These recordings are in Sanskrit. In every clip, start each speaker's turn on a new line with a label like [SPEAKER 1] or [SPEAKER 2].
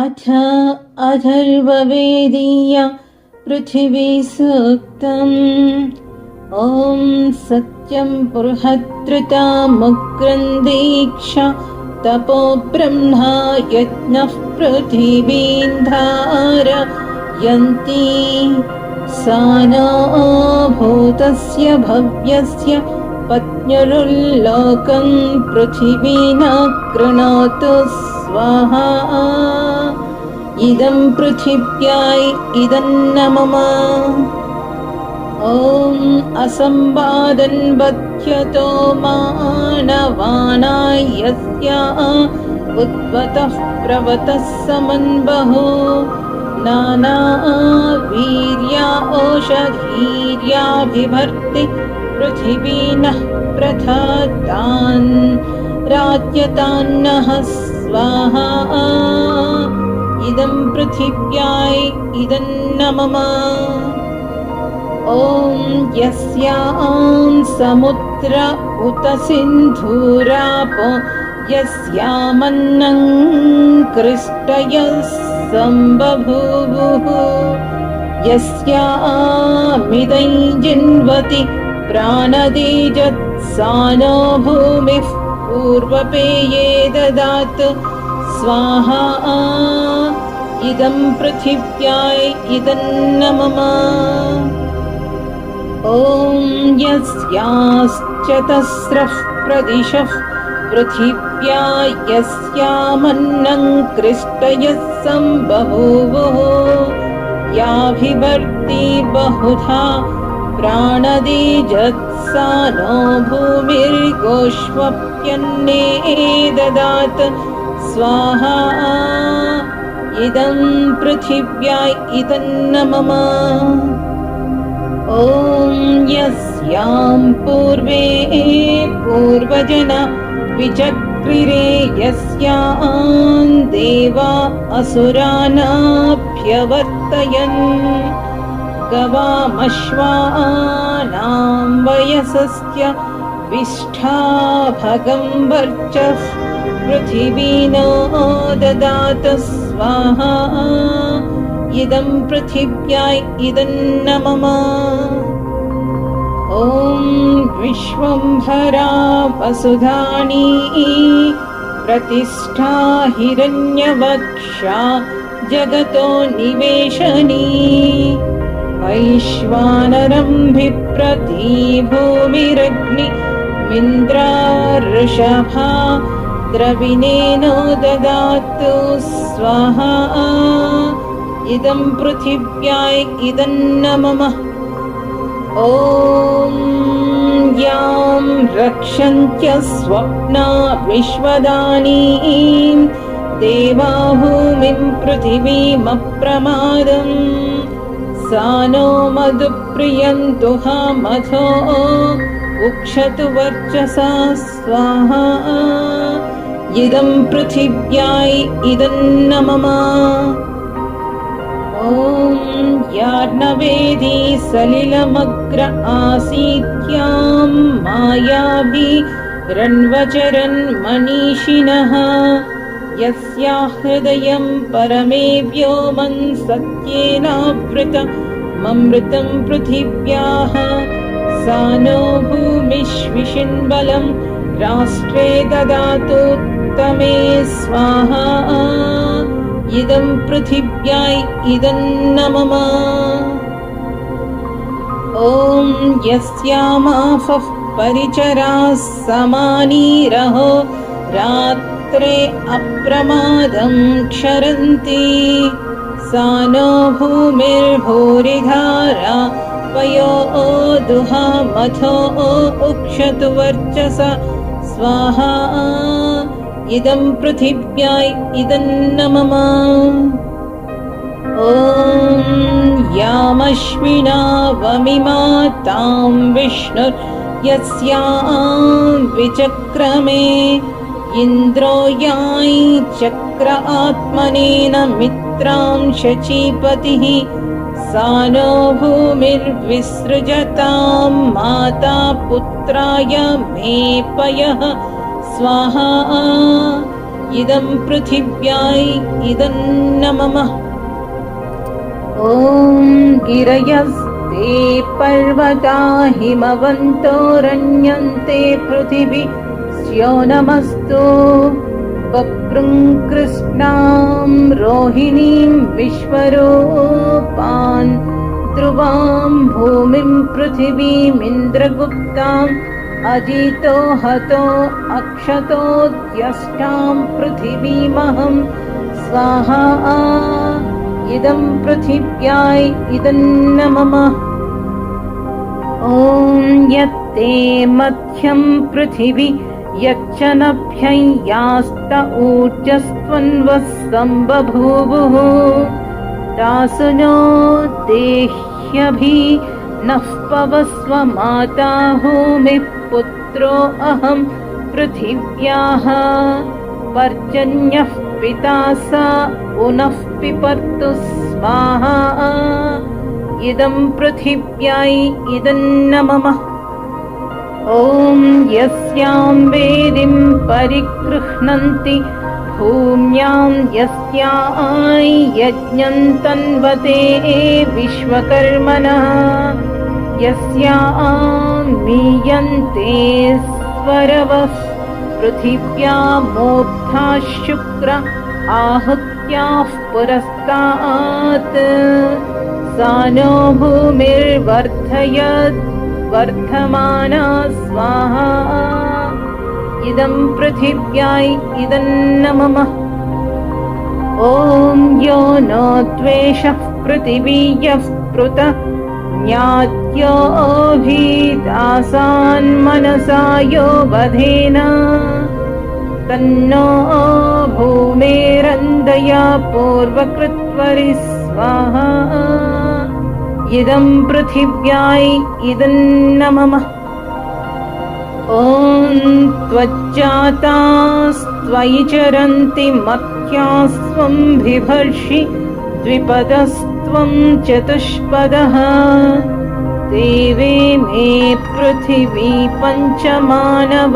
[SPEAKER 1] अथ अथर्ववेदीय पृथिवी सूक्तम् ॐ सत्यं पुरुहतृतामुक्रन्दीक्ष तपो ब्रह्मा यज्ञः पृथिवीन्धार यन्ती। सा भूतस्य भव्यस्य पत्न्युरुल्लोकं पृथिवी न कृणोतु स्वाहा। इदं पृथिव्याय इदन्न मम ॐ असम्बादन् बध्यतो मानवानाय यस्या उद्वतः प्रवतः समन्बहो नानावीर्या ओषधीर्याभिभर्ति पृथिवी नः प्रथतान्। राज्यतान्नः स्वाहा इदं पृथिव्याय इदन्न मम ॐ यस्यां समुद्र उत सिन्धूराप यस्यामन्नं कृष्टयः सम्बभूवुः। यस्यामिदै जिन्वति प्राणदीजत्सा नो भूमिः पूर्वपेये ददात्। स्वाहा इदं पृथिव्याय इदन्न मम। ॐ यस्याश्चतस्रः प्रदिशः। पृथिव्या यस्यामन्नं कृष्टयः सम्बभूवुः। याभिभर्ति बहुधा प्राणदीजत्सा नो भूमिर्गोष्वप्यन्ने ददात् स्वाहा इदं पृथिव्या इदन्न मम। ॐ यस्यां पूर्वे पूर्वजना विचक्रिरे यस्यां देवा असुरानाभ्यवर्तयन् गवामश्वानां वयसस्य विष्ठाभगं वर्चः पृथिवीनो ददात स्वाहा इदं पृथिव्याय इदन्न मम ॐ विश्वम्भरा वसुधानी प्रतिष्ठा हिरण्यवक्षा जगतो निवेशनी वैश्वानरम्भिप्रती भूमिरग्नि मिन्द्राऋषभा द्रविणेनो ददातु स्वाहा। इदं पृथिव्याय इदन्न मम ॐ यां रक्षन्त्य स्वप्ना विश्वदानीं देवाभूमिं पृथिवीमप्रमादम् नो मधुप्रियन्तु हा मधो उक्षतु वर्चसा स्वाहा। इदं पृथिव्याय इदन्न मम ॐ यार्णवेदी सलिलमग्र आसीत्यां मायाभि रण्वचरन् मनीषिणः यस्या हृदयं परमे व्योमन् सत्येनावृत ममृतं पृथिव्याः सा नो भूमिष्विषिन्बलं राष्ट्रे ददातु तमे स्वाहा। इदं पृथिव्याय इदन्न मम ॐ यस्यामाफः परिचराः समानीरहो रात्रे अप्रमादं क्षरन्ति। सा नो भूमिर्भूरिधारा पयो दुहा मथो उक्षतु वर्चस। स्वाहा इदं पृथिव्याय इदन्न मम ॐ यामश्विना तां विष्णुर्यस्यां विचक्रमे इन्द्रो याय चक्र आत्मनेन मित्रां शचीपतिः सा नो भूमिर्विसृजतां माता पुत्राय मे पयः। स्वाहा। इदं पृथिव्याय इदन्न मम। ॐ गिरयस्ते पर्वता हिमवन्तोरण्यन्ते पृथिवी स्यो नमस्तु। कृष्णां रोहिणीं विश्वरूपान् ध्रुवां भूमिं पृथिवीमिन्द्रगुप्ताम् अजितो हतो अक्षतोऽद्यष्टां पृथिवीमहं। स्वाहा इदं पृथिव्याय इदन्न मम ॐ यत्ते मध्यं पृथिवी यच्च नभ्ययास्त ऊर्जस्त्वन्वः सम्बभूवुः तासुनो देह्यभि नः पवस्व माता भूमिः पुत्रो अहं पृथिव्याः। पर्जन्यः पिता सा पुनः पिपर्तु स्वाहा। इदं पृथिव्याय इदन्न मम ॐ यस्यां वेदिं परिगृह्णन्ति भूम्यां यस्याय यज्ञं तन्वते विश्वकर्मणः। यस्यां मीयन्ते स्वरवः पृथिव्या मूर्धा शुक्र आहुत्याः पुरस्तात्। सा नो भूमिर्वर्धयत् वर्धमाना स्वाहा। इदं पृथिव्याय इदन्न मम ॐ यो नो द्वेषः पृथिवीयः पृत ज्ञात्योऽभिदासान्मनसा यो वधेन। तन्नो भूमेरन्दया पूर्वकृत्वरि स्वाहा इदं पृथिव्याय इदन्न मम ॐ त्वज्जातास्त्वयि चरन्ति मत्यास्त्वं बिभर्षि द्विपदस्त्वं चतुष्पदः। देवे मे पृथिवी पञ्चमानवायेभ्यो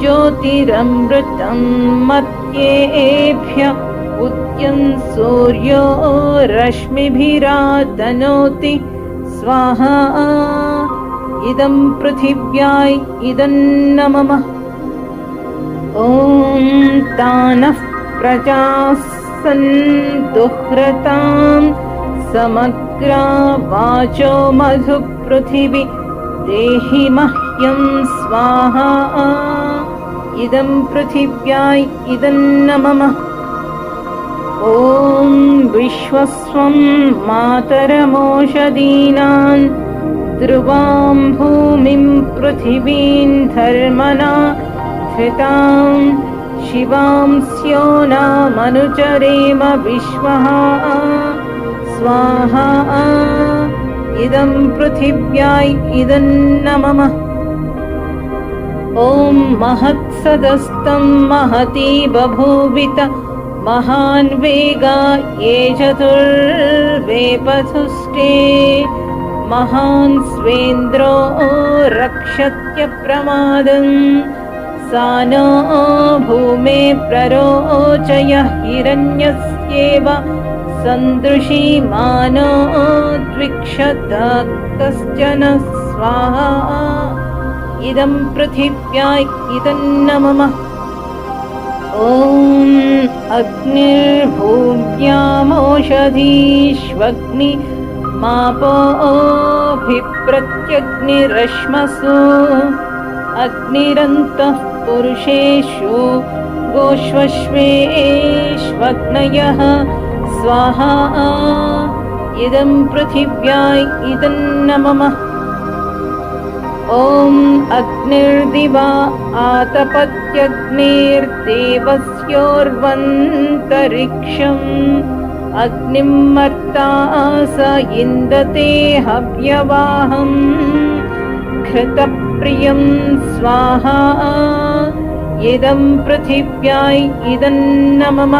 [SPEAKER 1] ज्योतिरमृतं मत्येभ्य सूर्यो रश्मिभिरातनोति। स्वाहा इदं पृथिव्याय इदन्न मम ॐ तानः प्रजाः सन्दुह्रतां समग्रा वाचो मधुपृथिवी। देहि मह्यं स्वाहा इदं पृथिव्याय इदन्न मम ॐ विश्वस्वं मातरमोषधीनान् ध्रुवां भूमिं पृथिवीं धर्मना धृतां शिवां स्यो नामनुचरेम विश्वः। स्वाहा इदं पृथिव्याय इदन्न मम ॐ महत्सदस्तं महती बभूवित महान् वेगा ये चतुर्वेपथुष्टे महान् स्वेन्द्रो रक्षत्यप्रमादम्। सा नो भूमे प्ररोचय हिरण्यस्येव। सन्दृशीमानो द्विक्षत कश्चन स्वाहा। इदं पृथिव्याय इदन्न मम ॐ अग्निर्भूम्यामोषधीष्वग्नि मापोऽभिप्रत्यग्निरश्मसु अग्निरन्तः पुरुषेषु गोष्वश्वेष्वग्नयः स्वाहा इदं पृथिव्याय इदन्न मम ॐ अग्निर्दिवा आतपत्यग्निर्देवस्योर्वन्तरिक्षम्। अग्निं मर्ता स इन्दते हव्यवाहम् घृतप्रियं स्वाहा इदं पृथिव्याय इदन्न मम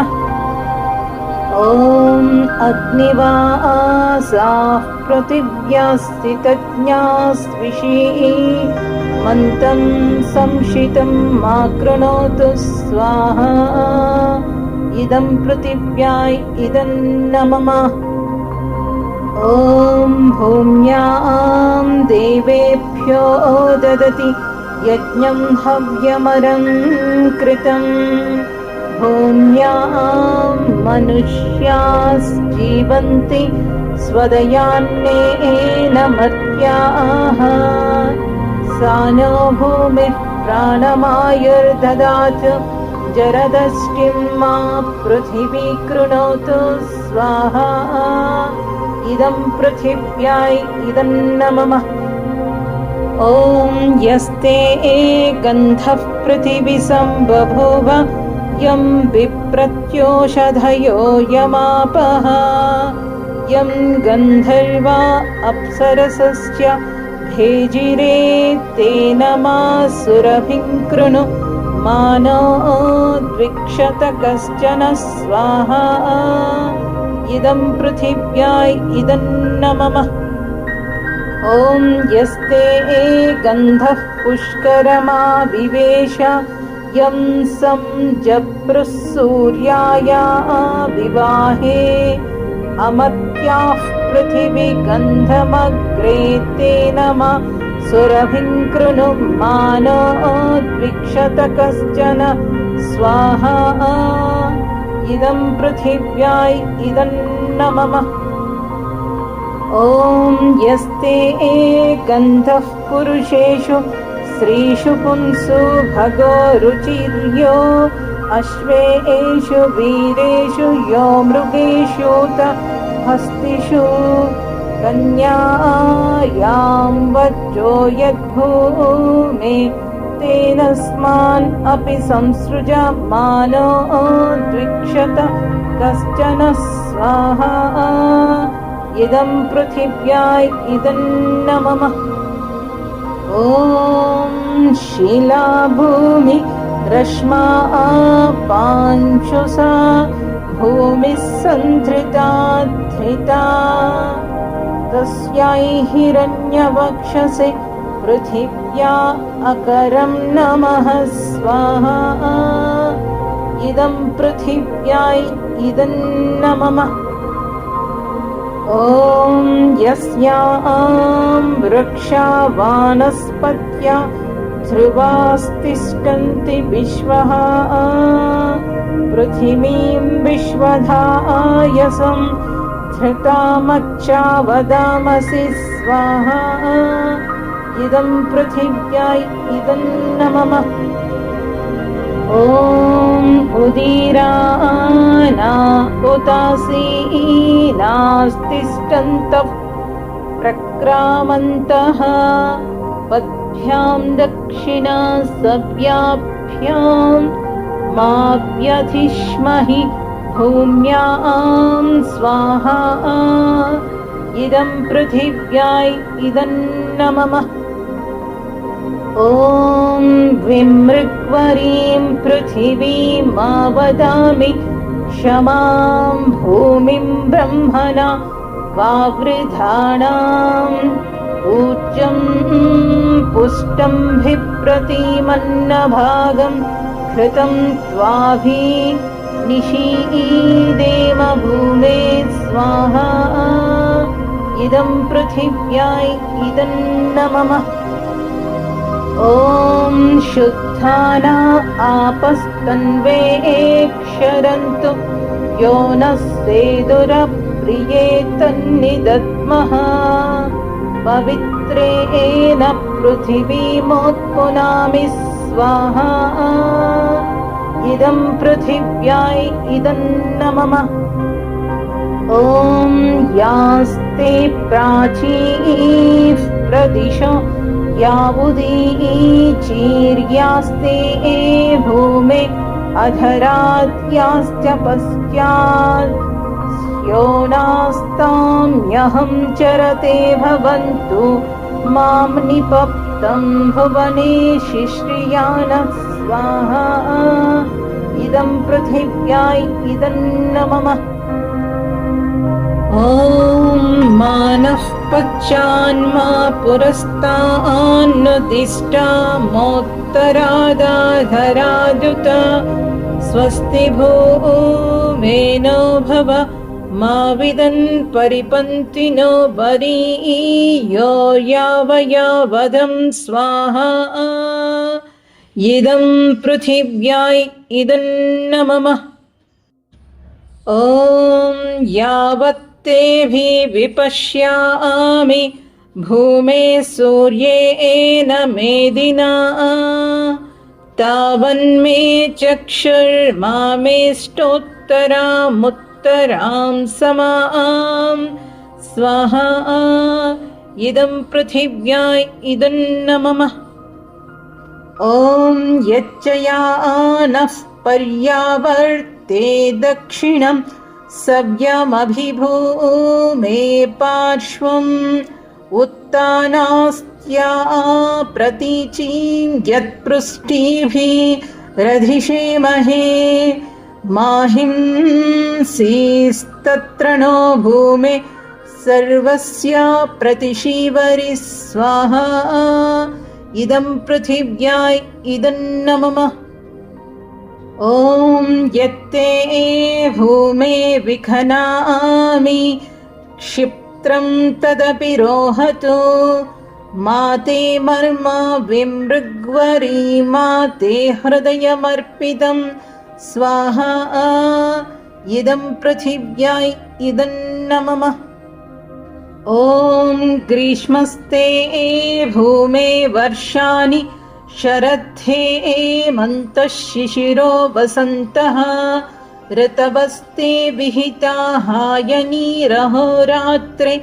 [SPEAKER 1] ॐ अग्निवासाः पृथिव्या स्थितज्ञास्विषी समन्तं संशितं मा कृणोतु स्वाहा। इदं पृथिव्याय इदं न मम ॐ भूम्यां देवेभ्यो ददति यज्ञं हव्यमरं कृतम् भूम्यां मनुष्यास्जीवन्ति स्वदयान्नेन मर्त्याः सा नो भूमिः प्राणमायुर्ददात् जरदष्टिं मा पृथिवी कृणोतु स्वाहा। इदं पृथिव्याय इदं न मम ॐ यस्ते गन्धः पृथिवी सम्बभूव यं विप्रत्योषधयो यमापः यं गन्धर्वा अप्सरसस्य भेजिरे तेन मा कृणु मानो द्विक्षत कश्चन स्वाहा। इदं पृथिव्याय इदं न मम ॐ यस्ते गन्धः पुष्करमा विवेश यं सं जप्रुसूर्याया विवाहे अमत्याः पृथिवी गन्धमग्रे तेन मा सुरभिङ्कृणु मानो द्विक्षत कश्चन स्वाहा। इदं पृथिव्याय इदं ॐ यस्ते गन्धः पुरुषेषु स्त्रीषु पुंसु भगो रुचिर्यो अश्वेषु वीरेषु यो मृगेषुत हस्तिषु कन्यायां वज्रो यद्भूमे तेन स्मान् अपि संसृजमानो द्विक्षत कश्चन स्वाहा। इदं पृथिव्याय इदं मम ॐ शिलाभूमि रश्मा पाञ्चुसा भूमिः सन्धृता तस्यै हिरण्यवक्षसे पृथिव्या अकरं नमः स्वाहा। इदं पृथिव्याय इदं मम ॐ यस्यां वृक्षा वानस्पत्या ध्रुवास्तिष्ठन्ति विश्वः। पृथिवीं विश्वधायसं धृतामच्चा वदामसि स्वाहा। इदं पृथिव्याय इदं न मम ॐ उदीराना उदासीनास्तिष्ठन्तः प्रक्रामन्तः। पद्भ्यां दक्षिणा सव्याभ्यां मा व्यधिष्महि भूम्यां स्वाहा। इदं पृथिव्याय इदं मम ॐ विमृग्वरीं पृथिवीमा वदामि क्षमां भूमिं ब्रह्मणा। वावृधानाम् ऊर्जं पुष्टं भिप्रतिमन्नभागं घृतं त्वाभि निशीदेम भूमे स्वाहा। इदं पृथिव्याय इदं न मम ॐ शुद्धाना आपस्तन्वेक्षरन्तु। यो नः सेदुरप्रिये तन्निदद्मः। पवित्रेण पृथिवीमोत्पुनामि स्वाहा इदं पृथिव्याय इदं न मम ॐ यास्ते प्राचीः प्रदिशो यावुदीचीर्यास्ते भूमे अधराद्याश्च पश्चात्। स्योनास्ताम्यहं चरते भवन्तु मां निपप्तं भुवने शिश्रियानः स्वाहा इदं पृथिव्याय इदं न मम ॐ मानः पश्चान्मा पुरस्तान्नुदिष्टामोत्तरादाधरादुत स्वस्ति भूमेनो भव मा विदन् परिपन्तिनो बरीयो यावयावदं स्वाहा इदं पृथिव्याय इदन्न मम ॐ यावत्तेभि विपश्यामि भूमे सूर्येण मेदिना तावन्मे चक्षुर्मामेष्टोत्तरामुत्तरां समां स्वाहा इदं पृथिव्याय इदन्न मम ॐ यच्चया नः पर्यावर्ते दक्षिणं सव्यमभिभूमे पार्श्वम् उत्तानास्त्या प्रतीचीं यत्पृष्टिभिः रधिषेमहे माहिंसीस्तत्र नो भूमे सर्वस्य प्रतिशीवरि स्वाहा इदं पृथिव्याय इदन्न मम ॐ यत्ते भूमे विखनामि क्षिप्त्रं तदपि रोहतु। मा ते मर्म विमृग्वरी मा ते हृदयमर्पितं। स्वाहा इदं पृथिव्याय इदन्न मम ॐ ग्रीष्मस्ते भूमे वर्षाणि शरद्धे मन्तः शिशिरो वसन्तः ऋतवस्ते विहिताः यनीरहोरात्रे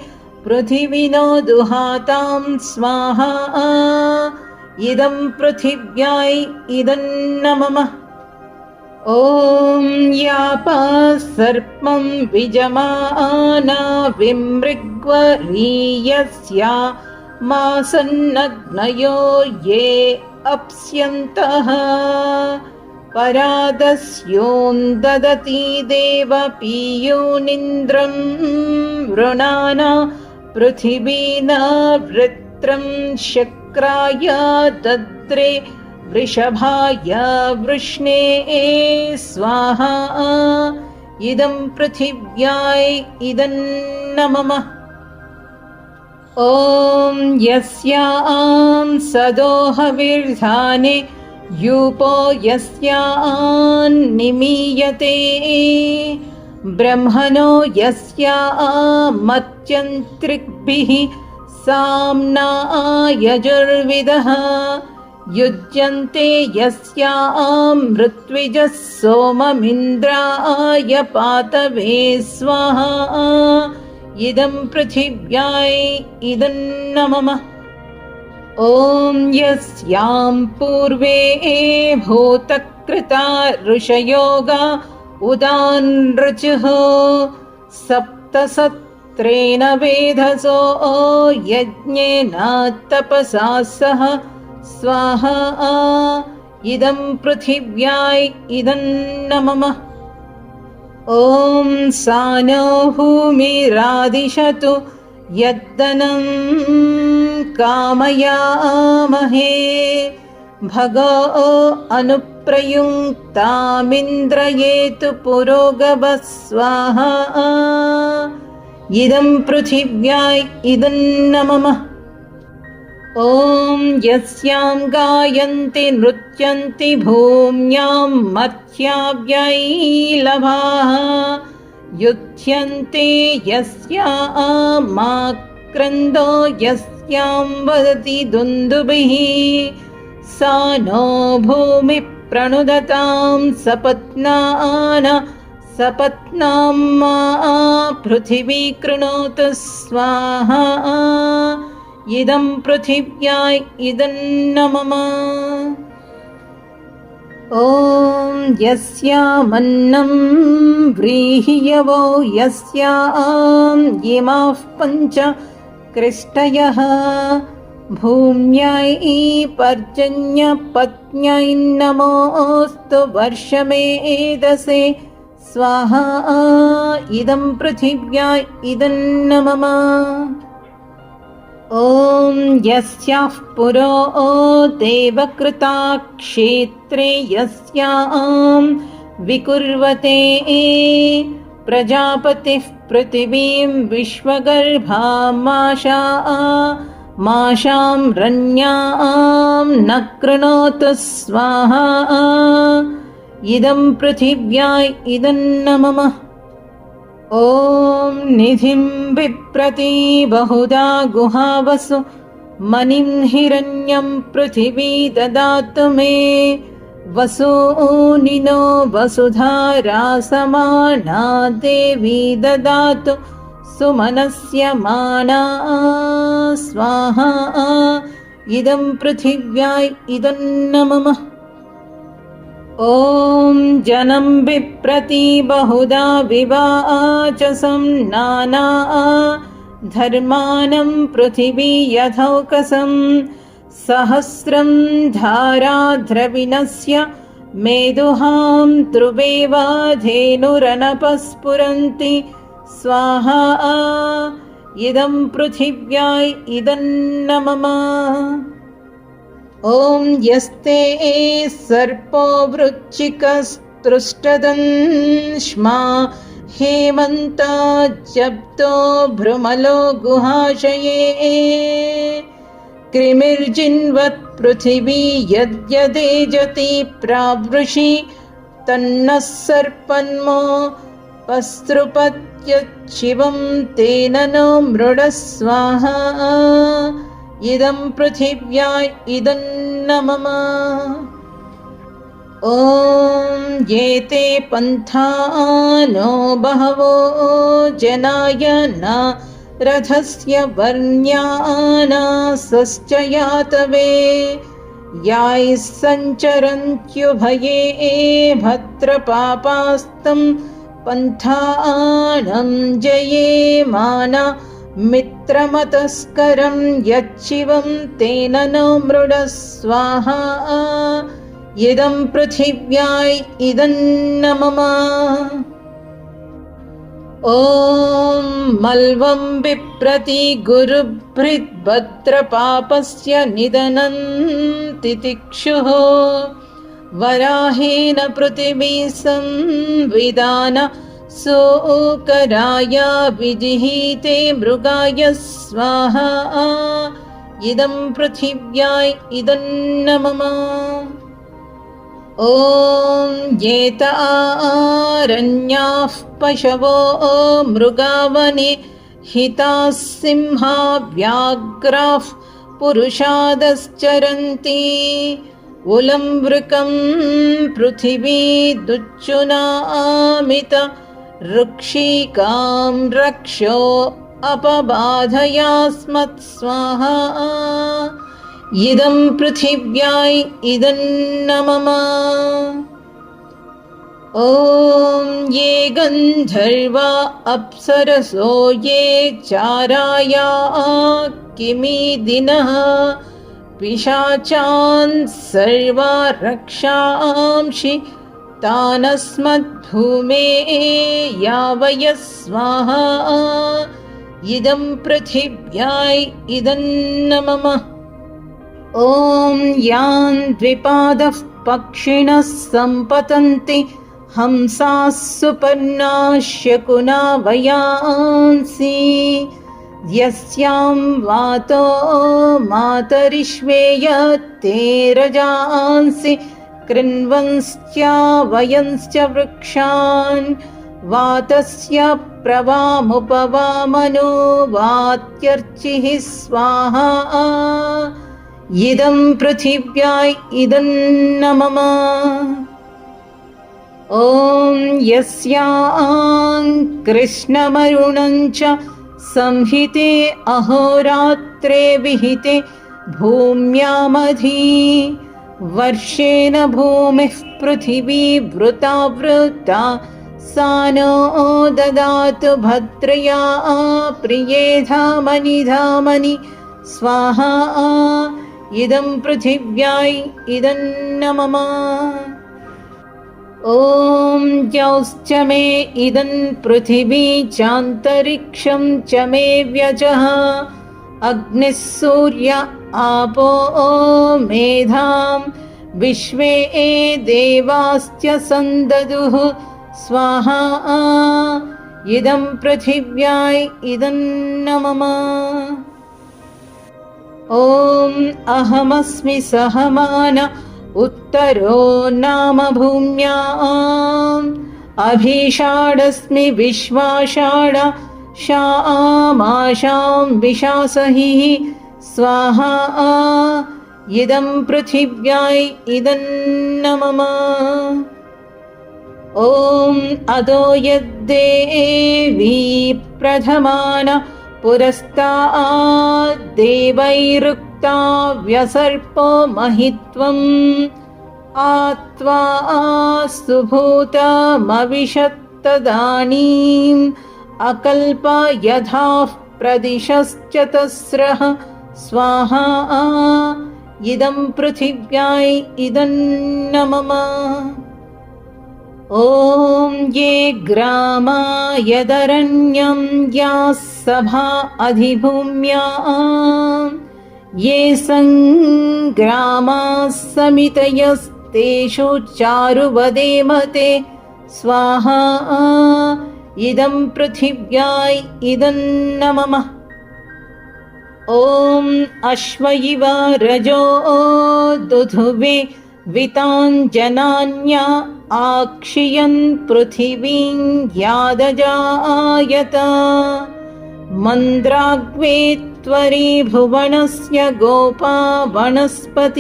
[SPEAKER 1] पृथिविनो दुहातां स्वाहा। इदं पृथिव्याय इदन्न मम ॐ यापा सर्पं विजमाना विमृग्वरीयस्या मा सन्नग्नयो ये अप्स्यन्तः। परादस्योन्ददति देव पीयूनिन्द्रं वृणाना पृथिवीना वृत्रं शक्राय दद्रे वृषभाय वृष्णे स्वाहा इदं पृथिव्याय इदन्न मम ॐ यस्यां सदोहविर्धाने यूपो यस्यान्निमीयते ब्रह्मणो यस्यामत्यन्त्रिग्भिः साम्ना यजुर्विदः युज्यन्ते यस्यां ऋत्विजः सोममिन्द्राय पातवे स्वाहा। इदं पृथिव्याय इदन्न मम ॐ यस्यां पूर्वे भूतकृता ऋषयोगा उदानृचुः सप्तसत्रेण वेधसो यज्ञेन तपसा सह स्वाहा इदं पृथिव्याय इदन्न मम ॐ सानो भूमिरादिशतु यद्दनं कामयामहे। भगो अनुप्रयुङ्क्तामिन्द्रयेतु पुरोगवः स्वाहा। इदं पृथिव्याय इदन्न मम ॐ यस्यां गायन्ति नृत्यन्ति भूम्यां मत्याव्यैलभाः युध्यन्ते यस्यामाक्रन्दो यस्यां वदति दुन्दुभिः। सा नो भूमिः प्रणुदतां सपत्नान सपत्नां मा पृथिवी कृणोतु स्वाहा इदं पृथिव्याय इदन्न मम ॐ यस्यामन्नं व्रीह्यवो यस्यां इमाः पञ्च कृष्टयः भूम्यै पर्जन्यपत्न्यै नमोऽस्तु वर्षमेधसे। स्वाहा इदं पृथिव्या इदन्न मम ॐ यस्याः पुरो देवकृता क्षेत्रे यस्यां विकुर्वते प्रजापतिः पृथिवीं विश्वगर्भामाशा माशां रण्यां न कृणोतु स्वाहा। इदं पृथिव्याय इदन्न मम ॐ निधिं विप्रति बहुधा गुहावसु मनिं हिरण्यं पृथिवी ददातु मे। वसूनिनो वसुधारासमाना देवी ददातु सुमनस्य माना स्वाहा। इदं पृथिव्याय इदन्न मम ॐ जनं विप्रति बहुधा विवाचसं नाना धर्मानं पृथिवी यथौकसं सहस्रं धाराद्रविणस्य मेदुहां ध्रुवेवाधेनुरनपस्फुरन्ति स्वाहा इदं पृथिव्याय इदन्न मम ॐ यस्ते सर्पो वृच्छिकस्तृष्टदंश्मा हेमन्ता जप्तो भ्रुमलो गुहाशये। कृमिर्जिन्वत् पृथिवी यद्यदेजति प्रावृषि तन्नः सर्पन्मो वस्त्रुपत्यच्छिवं तेन नो मृडस्वाहा इदं पृथिव्याय इदन्न मम ॐ एते पन्थानो बहवो जनाय न रथस्य वर्ण्यानासश्च यातवे यायः सञ्चरन्त्युभये भद्रपापास्तं पन्थानं जये माना मित्रमतस्करं यच्छिवं तेन नो मृडः स्वाहा इदं पृथिव्याय इदन्न मम। ॐ मल्वं बिप्रति गुरुभृद्भद्रपापस्य निधनं तितिक्षुः वराहेन पृथिवी संविधान सोकराय विजिहीते मृगाय स्वाहा। इदं पृथिव्याय इदन्न मम ॐ एतारण्याः पशवो मृगावने हिताः सिंहा व्याघ्राः पुरुषादश्चरन्ति उलम्बृकं पृथिवी दुच्चुनामित ऋक्षिकां रक्षो अपबाधयास्मत् स्वाहा इदं पृथिव्याय मम ॐ ये गन्धर्वा अप्सरसो ये चाराया किमिदिनः। पिशाचान् सर्वा रक्षांसि तानस्मद्भूमे यावय स्वाहा इदं पृथिव्याय इदन्न मम ॐ यान् द्विपादः पक्षिणः सम्पतन्ति। हंसाः सुपर्णाश्यकुना वयांसि यस्यां वातो मातरिष्वेय ते रजांसि कृण्वंश्च वृक्षान् वातस्य प्रवामुपवामनो वात्यर्चिः स्वाहा। इदं पृथिव्याय इदन्न मम ॐ यस्यां कृष्णमरुणं च संहिते अहोरात्रे विहिते भूम्यामधी वर्षेण भूमिः पृथिवी वृता वृता। सा नो ददातु भद्रया प्रिये धामनि धामनि। स्वाहा इदं पृथिव्याय इदन्न मम। ॐ द्यौश्च मे इदं पृथिवी चान्तरिक्षं च मे व्यजः अग्निः सूर्य आपो मेधां। विश्वे देवाश्च सन्ददुः स्वाहा। इदं पृथिव्याय इदं न मम ॐ अहमस्मि सहमान। उत्तरो नाम भूम्याम् अभिषाडस्मि विश्वाषाढ शामाशां विशासहिः स्वाहा इदं पृथिव्याय इदं न मम ॐ अदो यद्देवी प्रथमान पुरस्ता महित्वम्। आत्वा सुभूतमविशत्तदानीम् अकल्प यथाः प्रदिशश्चतस्रः स्वाहा इदं पृथिव्याय इदं मम ॐ ये ग्रामा यदरण्यं याः सभा अधिभूम्या। ये सङ्ग्रामाः समितयस्तेषु चारुवदेमते स्वाहा इदं पृथिव्याय इदं मम ॐ अश्व इव रजो दुधुवे विताञ्जनान्या आक्षियन् पृथिवीं यादजायत। मन्द्राग्वे त्वरी भुवनस्य गोपा वनस्पतीनां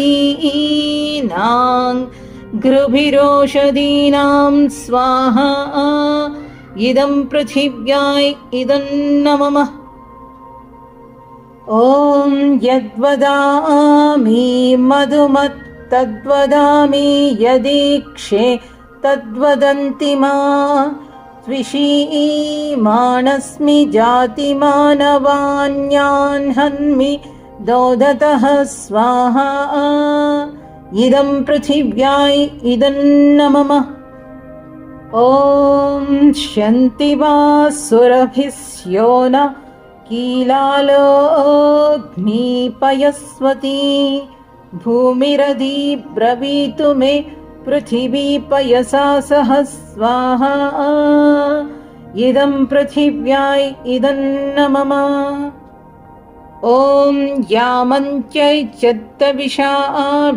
[SPEAKER 1] घृभिरोषधीनां स्वाहा इदं पृथिव्याय इदं न मम ॐ यद्वदामि मधुमत् तद्वदामि यदीक्षे तद्वदन्ति मा जातिमानवान्यान् हन्मि दोदतः स्वाहा। इदं पृथिव्याय इदं न मम ॐ शन्ति वा सुरभिः स्यो न कीलालोऽग्निपयस्वती भूमिरधी ब्रवीतु मे पृथिवी पयसा सह स्वाहा इदं पृथिव्याय इदं न मम ॐ यामन्त्यैत्यत्तविषा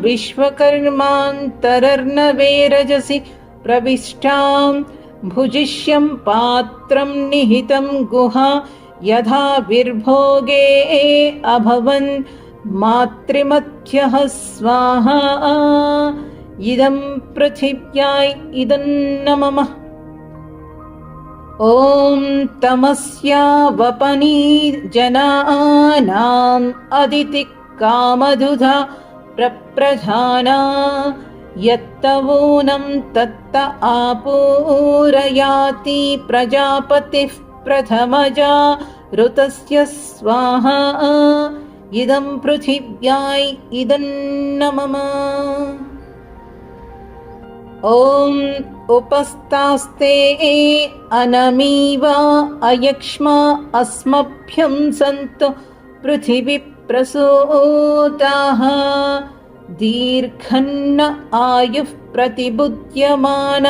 [SPEAKER 1] विश्वकर्मान्तरर्णवेरजसि प्रविष्टां भुजिष्यं पात्रं निहितं गुहा। यथा विर्भोगे अभवन्। मातृमध्यः स्वाहा। इदं पृथिव्याय इदं न मम ॐ तमस्यावपनी जनानाम् अदितिकामधुधा प्रप्रधाना यत्तवूनं तत्त आपूरयाति प्रजापतिः प्रथमजा ऋतस्य स्वाहा। इदं पृथिव्याय इदं मम ॐ उपस्तास्ते अनमीव अयक्ष्मा अस्मभ्यं सन्तु पृथिविप्रसूताः दीर्घन्न आयुः प्रतिबुध्यमान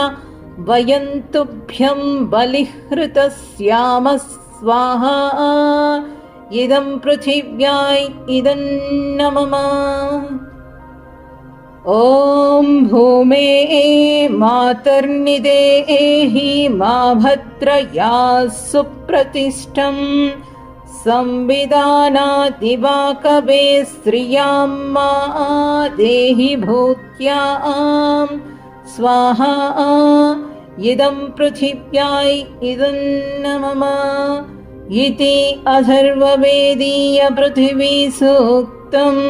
[SPEAKER 1] वयं तुभ्यं बलिहृतस्याम स्वाहा। इदं पृथिव्याय इदं न मम ॐ भूमे मातर्निदेहि मा भद्रया सुप्रतिष्ठं संविधानादिवाकवे श्रियां मा देहि भूत्यां स्वाहा इदं पृथिव्याय इदं न मम इति अथर्ववेदीयपृथिवी सूक्तम्